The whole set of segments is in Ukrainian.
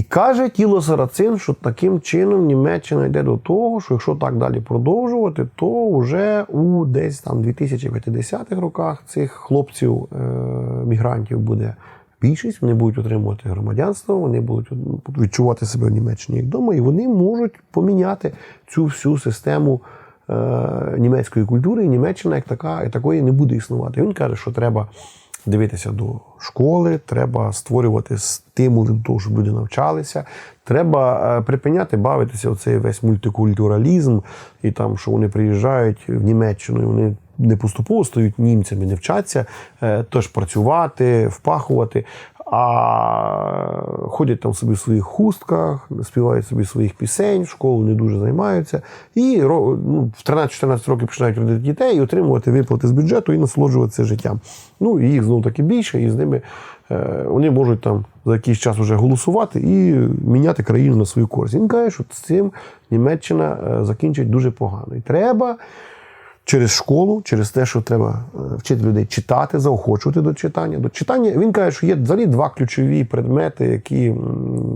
І каже тіло Сарацин, що таким чином Німеччина йде до того, що якщо так далі продовжувати, то вже у десь там 2050-х роках цих хлопців, е, мігрантів буде більшість, вони будуть отримувати громадянство, вони будуть відчувати себе в Німеччині як вдома, і вони можуть поміняти цю всю систему е, німецької культури, і Німеччина як така, як такої не буде існувати. І Він каже, що треба дивитися до школи, треба створювати стимули до того, щоб люди навчалися. Треба е, припиняти бавитися оцей весь мультикультуралізм, і там, що вони приїжджають в Німеччину, і вони не поступово стають німцями, не вчаться е, теж працювати, впахувати, а ходять там собі в своїх хустках, співають собі своїх пісень, в школу не дуже займаються. І ну, в 13-14 років починають родити дітей і отримувати виплати з бюджету і насолоджуватися життям. Ну і їх знову таки більше, і з ними е, вони можуть там за якийсь час вже голосувати і міняти країну на свою користь. Він каже, що з цим Німеччина е, закінчить дуже погано. І треба через школу, через те, що треба е, вчити людей читати, заохочувати до читання. До читання він каже, що є взагалі два ключові предмети, які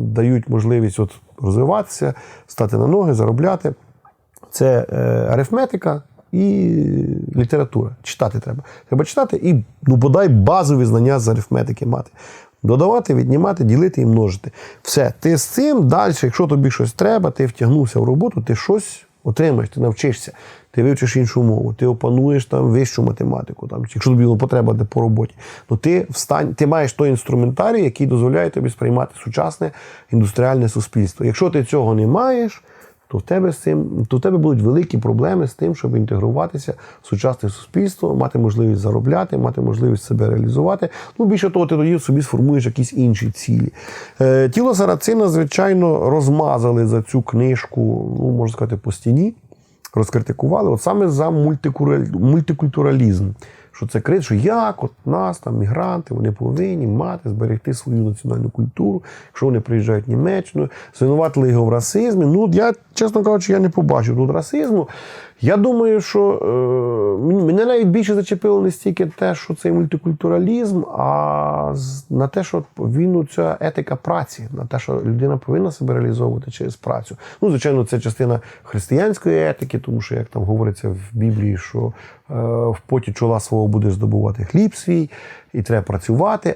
дають можливість от розвиватися, стати на ноги, заробляти. Це е, арифметика і література. Читати треба. Треба читати і, ну, бодай базові знання з арифметики мати. Додавати, віднімати, ділити і множити. Все, ти з цим далі, якщо тобі щось треба, ти втягнувся в роботу, ти щось отримаєш, ти навчишся, ти вивчиш іншу мову, ти опануєш там вищу математику, там, якщо тобі було потреба де по роботі. Ну ти встань, ти маєш той інструментарій, який дозволяє тобі сприймати сучасне індустріальне суспільство. Якщо ти цього не маєш, то в тебе з цим то в тебе будуть великі проблеми з тим, щоб інтегруватися в сучасне суспільство, мати можливість заробляти, мати можливість себе реалізувати. Ну більше того, ти тоді собі сформуєш якісь інші цілі. Е, тіло Сарацина, звичайно, розмазали за цю книжку, ну можна сказати, по стіні, розкритикували, от саме за мультикураль- мультикультуралізм. Що це крит, що як от нас, там мігранти, вони повинні мати, зберегти свою національну культуру, якщо вони приїжджають в Німеччину, звинуватили його в расизмі. Ну, я, чесно кажучи, я не побачив тут расизму. Я думаю, що е, мене навіть більше зачепило не стільки те, що цей мультикультуралізм, а на те, що він ця етика праці, на те, що людина повинна себе реалізовувати через працю. Ну, звичайно, це частина християнської етики, тому що, як там говориться в Біблії, що е, в поті чола свого будеш здобувати хліб свій, і треба працювати.